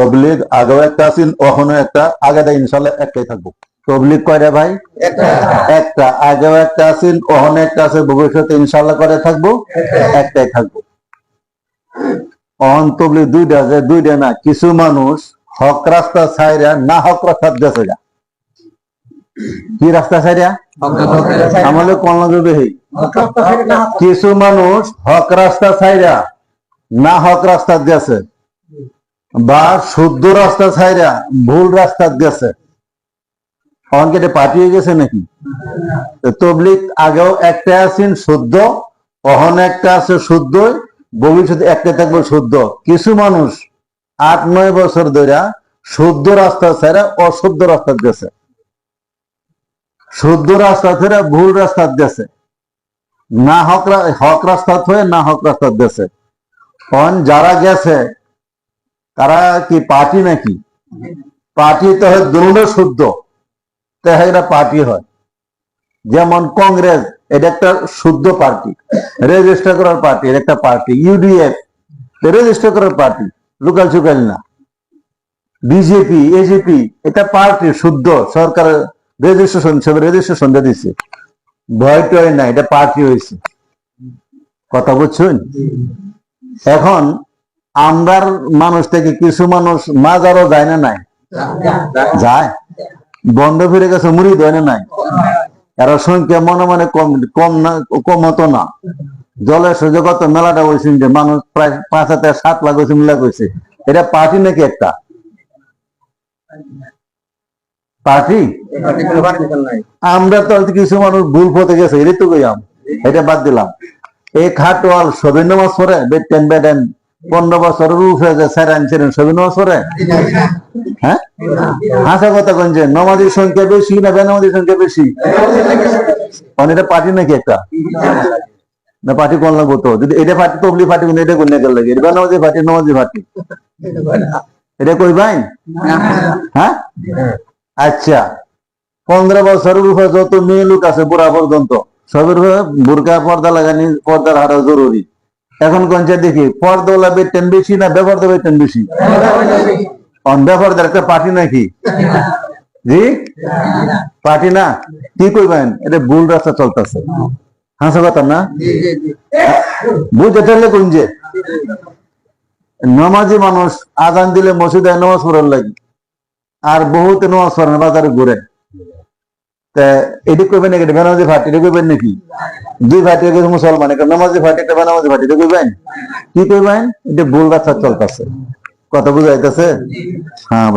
তবলিগ আগেও একটা আছেন ওখানে একটা। আগেটা ইনশাল্লাহ একটাই থাকব। তবলিগ কয়টা ভাই? একটা। আগেও একটা আছেন ওখানে একটা আছে ভবিষ্যতে ইনশাল্লাহ করে থাকব একটাই থাকব। অহন তবলিগ দুইটা দুইটা না কিছু মানুষ হক রাস্তা ছাইরা না হক রাস্তা গেছে গা। কি রাস্তা ছাইরা? আমাদের কিছু মানুষ হক রাস্তা ছাইরা না হক রাস্তা গেছে বা শুদ্ধ রাস্তা ছাইরা ভুল রাস্তা গেছে। অনেকে পাঠিয়ে গেছে নাকি? তবলিক আগেও একটা আছেন শুদ্ধ, অহন একটা আছে শুদ্ধ ভবিষ্যতে একটা থাকবে শুদ্ধ। কিছু মানুষ আট, নয় বছর ধরে শুদ্ধ রাস্তা ছাড়া অশুদ্ধ রাস্তা গেছে। শুদ্ধ রাস্তা ছেড়ে ভুল রাস্তা গেছে। না হক হক রাস্তা হয়ে না হক রাস্তা গেছে। অন যারা গেছে তারা কি পার্টি নাকি? পার্টি তো হয় দুটো শুদ্ধ। এটা পার্টি হয়। যেমন কংগ্রেস এটা একটা শুদ্ধ পার্টি। রেজিস্টার করার পার্টি এটা একটা পার্টি। ইউডিএফ রেজিস্টার করার পার্টি। লোকাল চুকাল না। বিজেপি এজেপি এটা পার্টি শুদ্ধ। সরকারের রেজিস্ট্রেশন হিসেবে রেজিস্ট্রেশন দিচ্ছে ভয় টয় না এটা পার্টি হয়েছে কথা বুঝছেন? এখন আমরার মানুষ থেকে কিছু মানুষ মাজারও যায় না নাই? যায়? বন্ধ ফিরে গেছে, মুড়ি দেয় না নাই? এরা সংখ্যা মনে মনে কম কম না, কম হতো না। জলের সুযোগত মেলাটা হয়েছেন যে মানুষ প্রায় পাঁচ হাতে সাত লাখ হয়েছে মিলা কইছে। এটা পার্টি নাকি একটা? পার্টি? আমরা তো কিছু মানুষ ভুল পথে গেছে, এটাই তো কইয়াম এটা বাদ দিলাম। এই খাটোয়াল সবিন নামাজ পড়ে বেটেন বেটেন পনেরো বছরের উপরে যে স্যারান ছিলেন সবিন নামাজ হ্যাঁ? হাসা কথা কোন যে সংখ্যা বেশি না বেনামাজির সংখ্যা বেশি? এটা পার্টি নাকি একটা? না, পার্টি কোন লাগবো তো? যদি এটা পার্টি, তবলি পার্টি, কিন্তু এটা কোন লাগে? এটা বেনামাজি পার্টি নমাজি পার্টি। এটা কই ভাই? হ্যাঁ? আচ্ছা। পনেরো বছরের উপরে যত মেয়ে লোক আছে বুড়া পর্যন্ত, সবের বুরকা পর্দা লাগানি, পর্দার হারা জরুরি। এখন কোনটা দেখি, পর্দা বেতন বেশি না ব্যবহার বেতন বেশি? অন একটা পার্টি নাকি? পার্টি না? কি কইবেন? এটা ভুল রাস্তা চলতেছে। হাসা কথা না? বুঝতে পারলে কোন যে? নমাজি মানুষ আজান দিলে মসজিদে নামাজ পড়ার লাগে। আর বহুত নামাজ পড়েন বাজারে ঘুরে। ফাটি ফাটি ফাটি ফাটি হ্যাঁ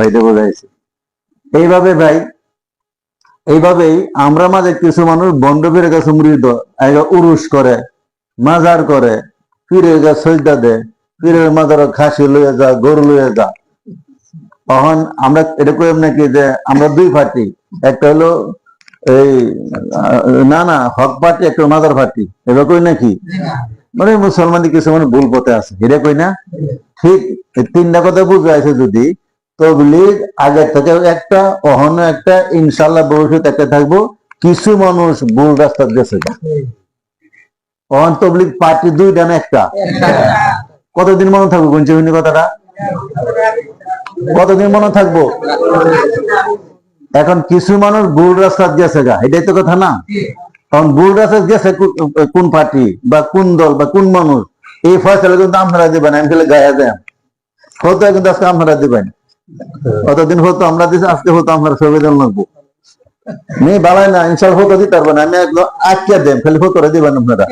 এইভাবেই আমরা মাঝে কিছু মানুষ বন্ধ ফিরে গেছে মৃত উরুস করে, মাজার করে ফিরে গেছে সজদা দেয়, পীরের মাজার খাসি লইয়া যা, গরু লইয়া যা। তখন আমরা এটা কইম নাকি যে আমরা দুই পার্টি একটা হলো এই, না না, হক পার্টি একটা মাজার পার্টি এবার কই নাকি? মানে মুসলমান কিছু মানে ভুল পথে আছে। এটা কই না? ঠিক তিনটা কথা বুঝে আছে যদি, তবলিগ আগের থেকে একটা, অহন একটা ইনশাল্লাহ ভবিষ্যৎ একটা থাকব। কিছু মানুষ ভুল রাস্তা গেছে। অহন তবলিগ পার্টি দুইটা না একটা। কতদিন মনে থাকব? গুঞ্জবিনী কথাটা। কতদিন মনে থাকব? এখন কিছু মানুষ ভুল রাস্তা গেছে গা এটাই তো কথা না? কারণ ভুল রাস্তা গেছে কোন পার্টি বা কোন দল বা কোন মানুষ? এই ফয়সালা কিন্তু আপনারা দিবেন আমি খেলে গায়ে দেন। হতো কিন্তু আজকে আপনারা দিবেন। কতদিন হতো আমরা দিছি আজকে হতো আমরা সংবিধান লাগবো। মেয়ে বালাই না ইনশাল হতো দিতে পারবেন আমি একদম আটকে দেন খালি হতো দিবেন আপনারা।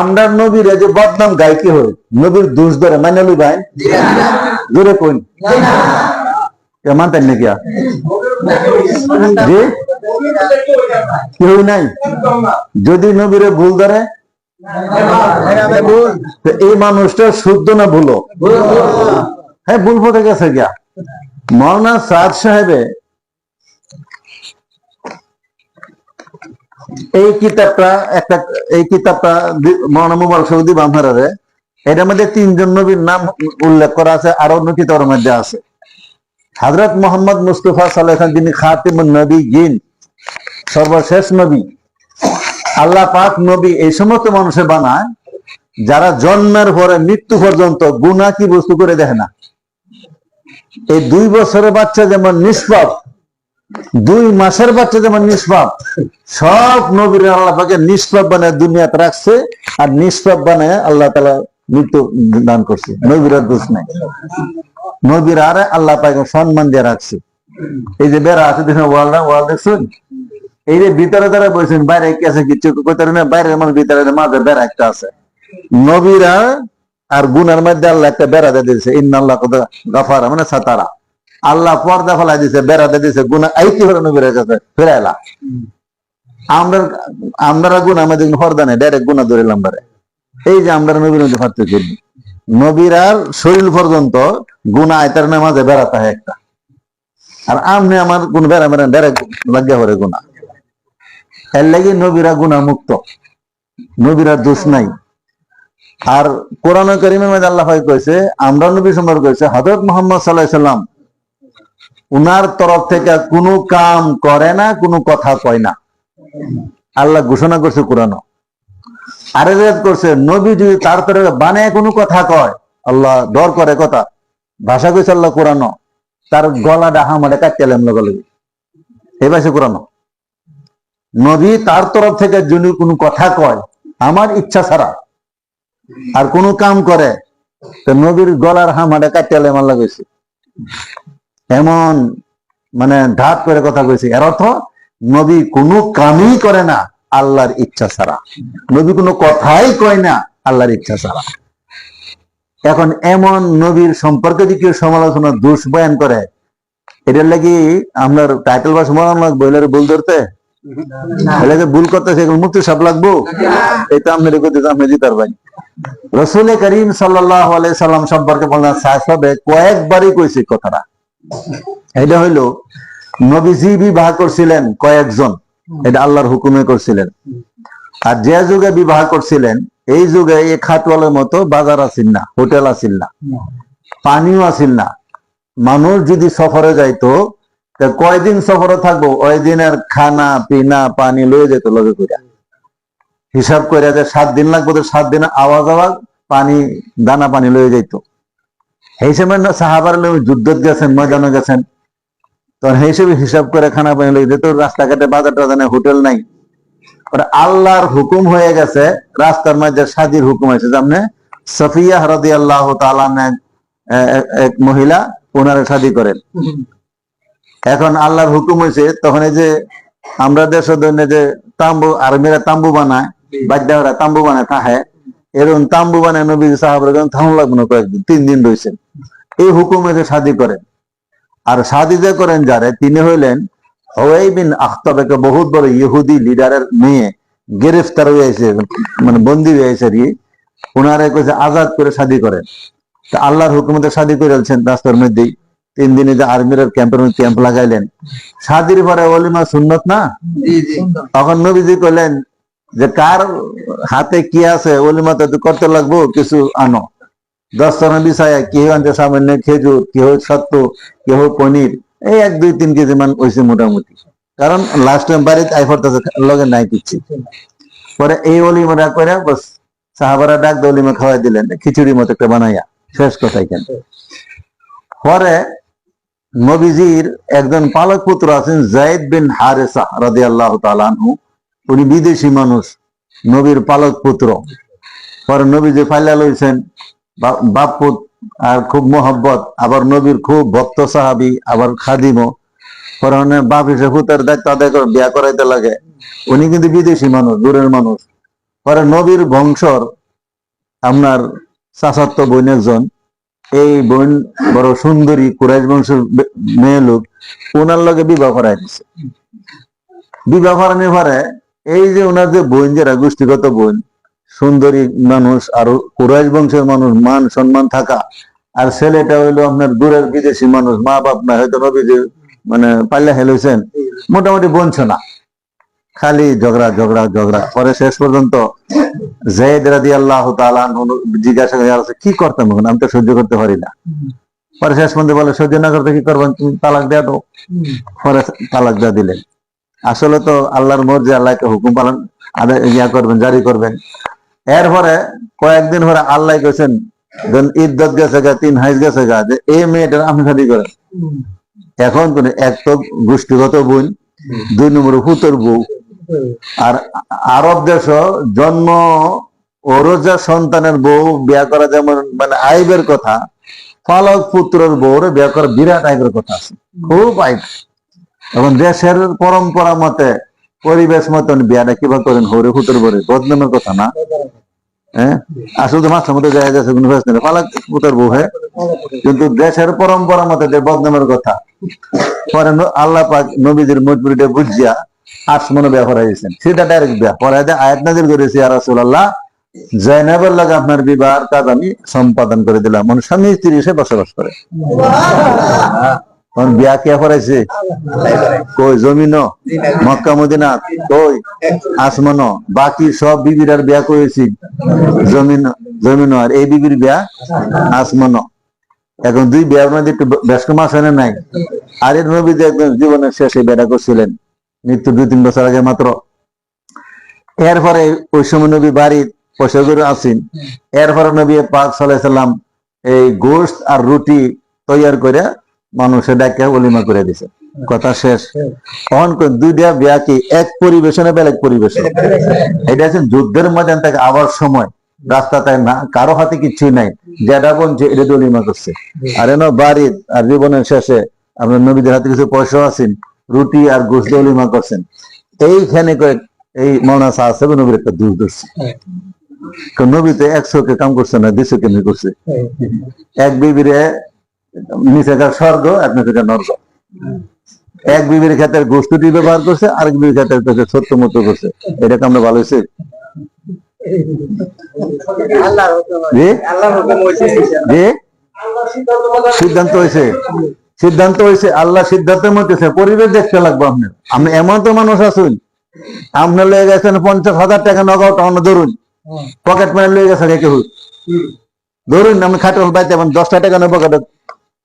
আমরা নবীর যে বদনাম গাই কি নবীর দোষ ধরে মানে লই ভাই জোরে কোন কে মানতেন নাকি জি কেউ নাই যদি নবীরে ভুল ধরে এই মানুষটা শুদ্ধ না ভুলো হ্যাঁ ভুল পথে গেছে গিয়া। মৌলানা সাদ সাহেবে এই কিতাবটা একটা, এই কিতাবটা মৌলানা মুবারক সৌদি বামহারে এটার মধ্যে তিনজন নবীর নাম উল্লেখ করা আছে আর অন্য কিতাবের মধ্যে আছে। হযরত মোহাম্মদ মুস্তফা আলাইহি যিনি খাতিমুন নবী, জিন, সর্বশেষ নবী, আল্লাহ পাক নবী এই সমস্ত মানুষে বানায়, যারা জন্মের পরে মৃত্যু পর্যন্ত গুণা কি বস্তু করে দেখে না। এই দুই বছরের বাচ্চা যেমন নিষ্পাপ, দুই মাসের বাচ্চা যেমন নিষ্পাপ, সব নবীর আল্লাহ পাকে নিষ্পাপ বানায় দুনিয়াতে রাখছে, আর নিষ্পাপ বানায় আল্লাহ তালা মৃত্যু দান করছে। নবীর দোষ নাই। নবীর আর আল্লাহ পাকে সম্মান দিয়ে রাখছে। এই যে বেড়া আছে, দেখুন ওয়াল ওয়াল দেখছেন? এই যে ভিতরে যারা বলছেন বাইরে কি আছে কিছু কইতে না, বাইরের মানুষ ভিতরে মাঝে বেড়া একটা আছে। নবীরা আর গুনার মধ্যে আল্লাহ একটা বেড়া দিয়ে দিয়েছে ইন্না আল্লাহ গাফারা মানে সাতারা। আল্লাহ পর্দা ফেলাই দিছে বেড়া দিয়ে দিছে গুনা আইতি হলো নবীর কাছে? ফেরাইলা আমরা আমরা গুনা আমাদের পর্দা নেই, ডাইরেক্ট গুনা ধরে লাম্বারে এই যে আমরা নবীর মধ্যে পার্থক্য নেই। নবীর আর শরীর পর্যন্ত গুনা আয়তার নামাজে বেড়াতে হয় একটা। আর আমনে আমার কোন বেড়া বেড়া ডাইরেক্ট লাগিয়া পড়ে গুনা এর লাগি নবীরা গুনা মুক্ত। নবীরা দোষ নাই। আর কোরআন করিমের মধ্যে আল্লাহ কইছে, আমরা নবী সম্পর্কে কইছে, হযরত মুহাম্মদ আলাইহি সাল্লাম, উনার তরফ থেকে কোনো কাম করে না, কোনো কথা কয় না। আল্লাহ ঘোষণা করছে কোরআন আরে করছে, নবী যদি তার তরফে বানায় কোনো কথা কয়, আল্লাহ ডর করে কথা। ভাষা কইছে আল্লাহ কোরআন তার গলা ডাহা মারে কাটতেলাম লগে লগে এই ভাষা কোরআন নবী তার তরফ থেকে যদি কোনো কথা কয়, আমার ইচ্ছা ছাড়া আর কোন কাম করে, তো নবীর গলার হামাটা কাটিয়ালে মাল্লা কইছে। এমন মানে ধাপ করে কথা কইছে। এর অর্থ, নবী কোনো কামই করে না। আল্লাহর ইচ্ছা ছাড়া। নবী কোনো কথাই কয় না, আল্লাহর ইচ্ছা ছাড়া। এখন এমন নবীর সম্পর্কে যদি কেউ সমালোচনা, দোষ বয়ান করে, এটার লাগি আপনার টাইটেল বা সমাধান লাগবে এটার ভুল ধরতে? এটাকে ভুল করতে সেগুলো মুক্তি সব লাগবো? এটা আপনি রেখে দিতে, আপনি দিতার ভাই রসুল করিম সাল্লাম সম্পর্কে কয়েকবারই কইছে কথাটা। এটা হইল, নবীজি বিবাহ করছিলেন কয়েকজন। এটা আল্লাহর হুকুমে করছিলেন। আর যে যুগে বিবাহ করছিলেন এই যুগে এই খাটওয়ালের মতো বাজার আসিল না হোটেল আসিল না পানিও আসিল না। মানুষ যদি সফরে যাইতো কয়দিন সফরে থাকব? ওই দিনের খানা পিনা পানি লয়ে যেত লগে করে হিসাব করে যে সাত দিন লাগবে তো সাত দিন আওয়াজ আওয়াজ পানি দানা পানি লয়ে যাইতো। এই সময় সাহাবার যুদ্ধ গেছেন ময়দানে গেছেন। তখন হিসেবে হিসাব করে খানা পানি লয়ে যেত রাস্তাঘাটে বাজার হোটেল নাই। আল্লাহর হুকুম হয়ে গেছে, রাস্তার সাদির হুকুম হয়েছে। সফিয়া হরদি আল্লাহ এক মহিলা ওনারা করেন। এখন আল্লাহর হুকুম হয়েছে, তখন এই যে আমরা দেশের জন্য যে তাম্বু আর্মিরা তাম্বু বানায় বাদ্যারা তাম্বু বানায়, তাহে, এরকম তাম্বু বানায় নবী সাহাবরা লাগবে কয়েকদিন, তিন দিন রয়েছেন এই হুকুমে যে শাদি করেন। আর যে করেন যারে তিনি হইলেন হওয়াই বিন আখতাবেকে বহুত বড় ইহুদি লিডারের মেয়ে গ্রেফতার হয়ে আছে মানে বন্দি হয়ে আছে আর কি। ওনারা কইছে আজাদ করে শাদি করেন তা আল্লাহর হুকুমতে শাদি করে আলছেন রাস্তার মধ্যেই। তিন দিনে যে আর্মির ক্যাম্পের মধ্যে ক্যাম্প লাগাইলেন। শাদির পরে অলিমা সুন্নত না? তখন নবীজি কইলেন যে কার হাতে কি আছে? অলিমা তো করতে লাগবো কিছু আনো। দশ জন বিষয়ে কেউ আনছে সামান্য খেজুর কেউ সত্য কেউ পনির এই এক, দুই, তিন কেজি মান হয়েছে মোটামুটি। কারণ লাস্ট টাইম বাড়িতে আই ফরতেছে লগে নাই কিচ্ছু পরে এই অলিমাটা করে বস সাহাবারা ডাক দিয়ে অলিমা খাওয়াই দিলেন খিচুড়ি মতো একটা বানাইয়া শেষ কথাই কেন? পরে নবীজির একজন পালক পুত্র আছেন জায়দ বিন হারেসা রাদি আল্লাহ তালানহু উনি বিদেশি মানুষ নবীর পালক পুত্র পরে নবীজি ফাইলা লইছেন বাপুত আর খুব মোহব্বত, আবার নবীর খুব ভক্ত সাহাবি, আবার খাদিমও। পরে মানে বাপ হিসেবে হুতার দায়িত্ব আদায় করে, বিয়া করাইতে লাগে। উনি কিন্তু বিদেশি মানুষ, দূরের মানুষ। পরে নবীর বংশর আপনার চাচাত্ত বোন একজন এই বোন বড় সুন্দরী কুরাইশ বংশের মেয়ে লোক ওনার লগে বিবাহ করাই দিছে। বিবাহ করানোর পরে এই যে ওনার যে বোন যারা গোষ্ঠীগত বোন সুন্দরী মানুষ আর কুরাইশ বংশের মানুষ মান সম্মান থাকা। আর ছেলেটা হইল আপনার দূরের বিদেশি মানুষ, মা বাপ না হয়তো নবী যে মানে পাল্লা হেলেছেন মোটামুটি বনছে না খালি ঝগড়া ঝগড়া ঝগড়া। পরে শেষ পর্যন্ত জয়েদ রাদি আল্লাহ জিজ্ঞাসা কি করতাম এখন? আমি তো সহ্য করতে পারি না। পরে শেষ পর্যন্ত বলে, সহ্য না করতে কি করবেন? তুমি তালাক দেয়া দাও। পরে তালাক দেয়া দিলেন। আসলে তো আল্লাহর মর্জি, আল্লাহকে হুকুম পালন, আদায় ইয়া করবেন, জারি করবেন। এরপরে কয়েকদিন পরে আল্লাহ কেছেন ইদ্যত গেছে গা তিন হাইজ গেছে গা যে এই মেয়েটার আপনি শাদি করেন এখন তো না, এক তো গোষ্ঠীগত বোন দুই নম্বর পুতর বউ। আর আরব দেশ জন্ম ওরজা সন্তানের বউ বিয়া করা যেমন মানে আইবের কথা পালক পুত্রের বউরে বিয়া করা বিরাট আইবের কথা আছে। খুব আইব। এবং দেশের পরম্পরা মতে পরিবেশ মতন বিয়াটা কীভাবে করেন, হরে পুত্র বরে, বদনামের কথা না? হ্যাঁ আসলে মাঝে মধ্যে যায় যাচ্ছে কোনো ফেস নেই। পালক বউ কিন্তু দেশের পরম্পরা মতে বদনামের কথা, পরে ন- আল্লাহ পাক নবীদের মজবুরিটা বুঝিয়া আসমানো বিয়া করাই দিয়েছেন সেটা ডাইরেক্ট বিয়া। পরে যে আয়াত নাজির করেছি আর রাসূলুল্লাহ জয়নাবের লাগে আপনার বিবাহের কাজ আমি সম্পাদন করে দিলাম। মানে স্বামী স্ত্রী হিসেবে বসবাস করে। তখন বিয়া কে করাইছে কই জমিন মক্কা, মদিনা? কই? আসমানো বাকি সব বিবির আর বিয়া করেছি। জমিন জমিন আর এই বিবির বিয়া আসমানো এখন দুই বিয়ার মধ্যে একটু ব্যস্ত মাস হয় নাই? আর এর নবী একদম জীবনের শেষে বেড়া করছিলেন মৃত্যু দুই, তিন বছর আগে মাত্র। এরপরে ওই সময় নবী বাড়ির পয়সা করে আসেন এরপরে নবী পাক সাল্লাম এই গোস্ত আর রুটি তৈয়ার করে মানুষের ডাকে অলিমা করে দিছে। কথা শেষ। কই দুইটা বিয়া কি এক পরিবেশনে বেলেগ পরিবেশন এটা হচ্ছে যুদ্ধের ময়দান থেকে আবার সময়। না, কারও হাতে কিছু নাই। যেটা বলছে এটা দিয়ে অলিমা করছে। আর জীবনের শেষে আপনার নবীদের হাতে কিছু পয়সা আছেন, রুটি আর গোস দিয়ে অলিমা করছেন। এইখানে এই মৌনা সাহেব নবীর একটা দূর নবী তো একশোকে কাম করছে না দুশো কেমনি করছে। এক বিবিরে নিচে গা স্বর্গ এক নিচে নর্গ এক বিবির ক্ষেত্রে গোষ্ঠীটি ব্যবহার করছে আরেক বিবির ক্ষেত্রে সত্য মতো করছে। এটা কামটা ভালো হয়েছে? সিদ্ধান্ত হয়েছে। সিদ্ধান্ত হয়েছে আল্লাহ সিদ্ধান্তের মধ্যে পরিবেশ দেখতে লাগবে আপনার আপনি এমন তো মানুষ আছেন আপনার লয়ে গেছেন পঞ্চাশ হাজার টাকা নগাও টাউন ধরুন। পকেট মারে লয়ে গেছে ধরুন আমি খাটে বাইতে দশটা টাকা নেব পকেটে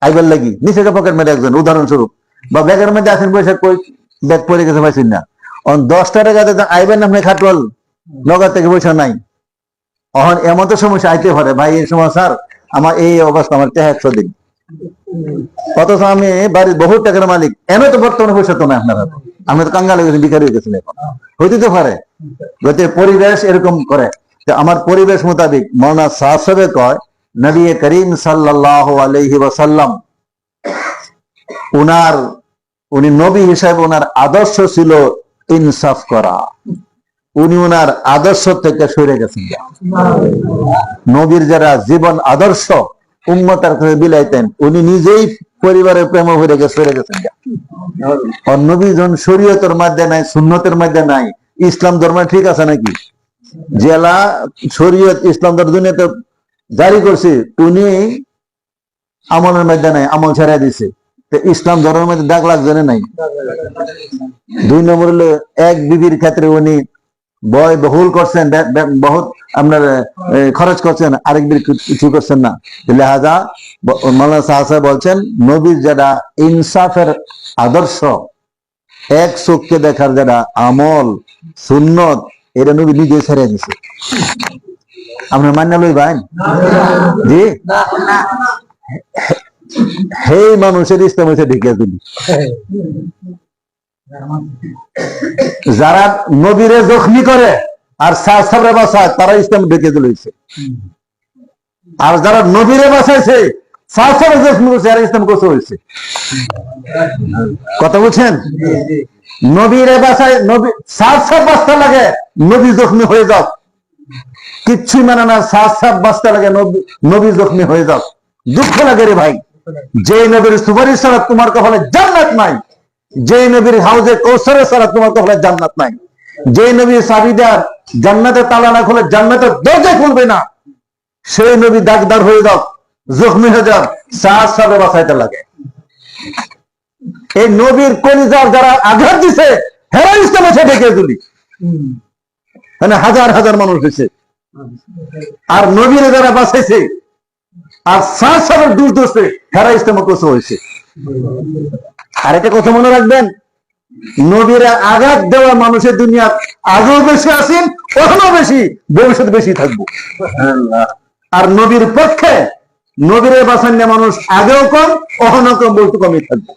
আইবার লাগি, নিচে পকেট মেরে একজন, উদাহরণস্বরূপ বা ব্যাগের মধ্যে আছেন বসে কই, ব্যাগ পড়ে গেছে পাইছেন না। অন দশটা টাকাতে আইবেন আপনি খাটল নগদ থেকে পয়সা নাই। অহন এমন তো সমস্যা আইতে পারে, ভাই, এই সময় স্যার, আমার এই অবস্থা, আমার টেহা একশো দিন। অথচ আমি বাড়ির বহু টাকার মালিক এনে তো বর্তমানে পয়সা তো নাই আপনার হাতে। আমি তো কাঙ্গাল হয়ে গেছি বিকারি হয়ে গেছেন এখন। হইতে তো পারে। যাতে পরিবেশ এরকম করে। যে আমার পরিবেশ মোতাবেক মৌলানা সাহেব কয় নবী করিম সাল্লাল্লাহু আলাইহি ওয়াসাল্লাম, উনার, উনি নবী হিসাবে ওনার আদর্শ ছিল ইনসাফ করা। উনি ওনার আদর্শ থেকে সরে গেছেন। নবীর যারা জীবন আদর্শ, উম্মতার কাছে বিলাইতেন, উনি নিজেই পরিবারের প্রেম হয়ে গেছে, সরে গেছেন। আর নবী যখন শরীয়তের মধ্যে নাই, সুন্নতের মধ্যে নাই, ইসলাম ধর্ম ঠিক আছে নাকি? জেলা শরীয়ত ইসলাম ধর্ম দুনিয়াতে জারি করছে উনি আমলের মধ্যে নাই, আমল ছেড়ে দিছে। ইসলাম ধর্মের মধ্যে দাগ লাগছে নাই। দুই নম্বর হলো, এক বিবির ক্ষেত্রে উনি বয় বহুল করছেন বহুত আপনার খরচ করছেন, আরেক বির কিছু করছেন না। লেহাজা মৌলানা সাহসা বলছেন, নবীর যারা ইনসাফের আদর্শ, এক চোখকে দেখার যারা আমল, সুন্নত এটা নবী নিজে ছেড়ে দিছে। আপনার মান্য লই ভাই জি? সেই মানুষের ইসলাম হয়েছে ঢেকে দিলি যারা নবীরে জখমি করে আর সাহসাবরে বাসায় তারা ইসলাম ঢেকে দিয়েছে আর যারা নবীরে বাসাইছে সাহসাবে জখমি করছে আর ইসলাম কোথাও হয়েছে কথা বলছেন নবীরে বাসায় নবী সাহসাব বাঁচতে লাগে নবী জখমি হয়ে যাও কিচ্ছুই মানে না সাহসাব বাঁচতে লাগে, নবী নবী জখমি হয়ে যাও। দুঃখ লাগে রে ভাই। যে নবীর সুপারিশ ছাড়া তোমার কপালে জান্নাত নাই। যে নবীর হাউজে কৌশলে ছাড়া তোমার কপালে জান্নাত নাই। যে নবীর সাবিদার জান্নাতে তালা না খুলে জান্নাতের দরজা খুলবে না, সেই নবী দাগদার হয়ে যাও, জখমি হয়ে যাও সাহস সাবে বাঁচাইতে লাগে। এই নবীর কলিজার যারা আঘাত দিছে হেরা এসে ডেকে তুলি মানে হাজার হাজার মানুষ হয়েছে। আর নবীরে যারা বাঁচাইছে, আর সাত সালের দূর দোষে হেরা ইসলাম কোষ হয়েছে। আর এটা কথা মনে রাখবেন, নবীরা আঘাত দেওয়া মানুষের দুনিয়া আগেও বেশি আছেন এখনও বেশি ভবিষ্যৎ বেশি থাকব। আর নবীর পক্ষে, নবীরে বাসান্য মানুষ আগেও কম অহনো কম বলতে কমই থাকবে।